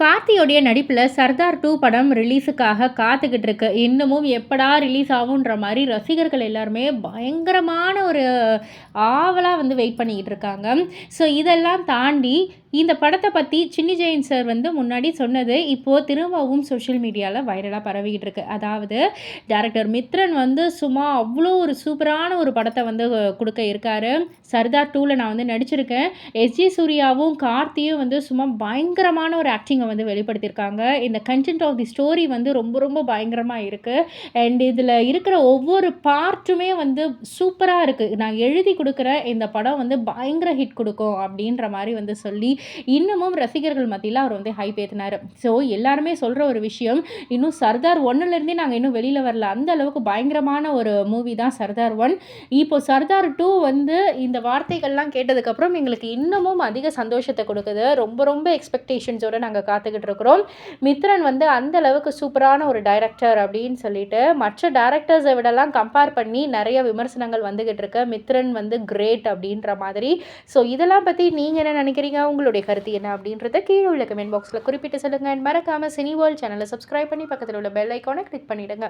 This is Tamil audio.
கார்த்தியோடைய நடிப்பில் சர்தார் டூ படம் ரிலீஸுக்காக காத்துக்கிட்டு இருக்கு. இன்னமும் எப்படா ரிலீஸ் ஆகுன்ற மாதிரி ரசிகர்கள் எல்லாருமே பயங்கரமான ஒரு ஆவலாக வந்து வெயிட் பண்ணிக்கிட்டு இருக்காங்க. ஸோ இதெல்லாம் தாண்டி இந்த படத்தை பற்றி சின்னி ஜெயின் சார் வந்து முன்னாடி சொன்னது இப்போது திரும்பவும் சோஷியல் மீடியாவில் வைரலாக பரவிக்கிட்டு இருக்கு. அதாவது டேரக்டர் மித்ரன் வந்து சும்மா அவ்வளோ ஒரு சூப்பரான ஒரு படத்தை வந்து கொடுக்க இருக்காரு. சர்தார் டூவில் நான் வந்து நடிச்சிருக்கேன். எஸ்ஜி சூர்யாவும் கார்த்தியும் வந்து சும்மா பயங்கரமான ஒரு ஆக்டிங்கை வந்து வெளிப்படுத்தியிருக்காங்க. இந்த கண்டென்ட் ஆஃப் தி ஸ்டோரி வந்து ரொம்ப ரொம்ப பயங்கரமாக இருக்குது அண்ட் இதில் இருக்கிற ஒவ்வொரு பார்ட்டுமே வந்து சூப்பராக இருக்குது நான் எழுதி கொடுக்குற இந்த படம் வந்து பயங்கர ஹிட் கொடுக்கும் அப்படின்ற மாதிரி வந்து சொல்லி இன்னமும் ரசிகர்கள் மத்தியில் அவர் வந்து ஹைப் ஏற்றினார் ஸோ எல்லாருமே சொல்கிற ஒரு விஷயம் இன்னும் சர்தார் ஒன்னுலேருந்தே நாங்கள் இன்னும் வெளியில் வரல. அந்த அளவுக்கு பயங்கரமான ஒரு மூவி தான் சர்தார் ஒன் இப்போ சர்தார் டூ வந்து இந்த வார்த்தைகள்லாம் கேட்டதுக்கப்புறம் எங்களுக்கு இன்னமும் அதிக சந்தோஷத்தை கொடுக்குது. ரொம்ப ரொம்ப எக்ஸ்பெக்டேஷன்ஸோடு நாங்கள் பார்த்துக்கிட்டு இருக்கிறோம் மித்ரன் வந்து அந்த அளவுக்கு சூப்பரான ஒரு டைரக்டர் அப்படின்னு சொல்லிட்டு மற்ற டேரக்டர்ஸை விடலாம் கம்பேர் பண்ணி நிறைய விமர்சனங்கள் வந்துகிட்டு இருக்கு மித்ரன் வந்து கிரேட் அப்படின்ற மாதிரி. ஸோ இதெல்லாம் பற்றி நீங்கள் என்ன நினைக்கிறீங்க? உங்களுடைய கருத்து என்ன அப்படின்றத கீழே உள்ள கமெண்ட் பாக்ஸில் குறிப்பிட்டு சொல்லுங்கள் மறக்காமல் சினி வேர்ல்ட் சேனலை சப்ஸ்கிரைப் பண்ணி பக்கத்தில் உள்ள பெல் ஐக்கானை கிளிக் பண்ணிவிடுங்க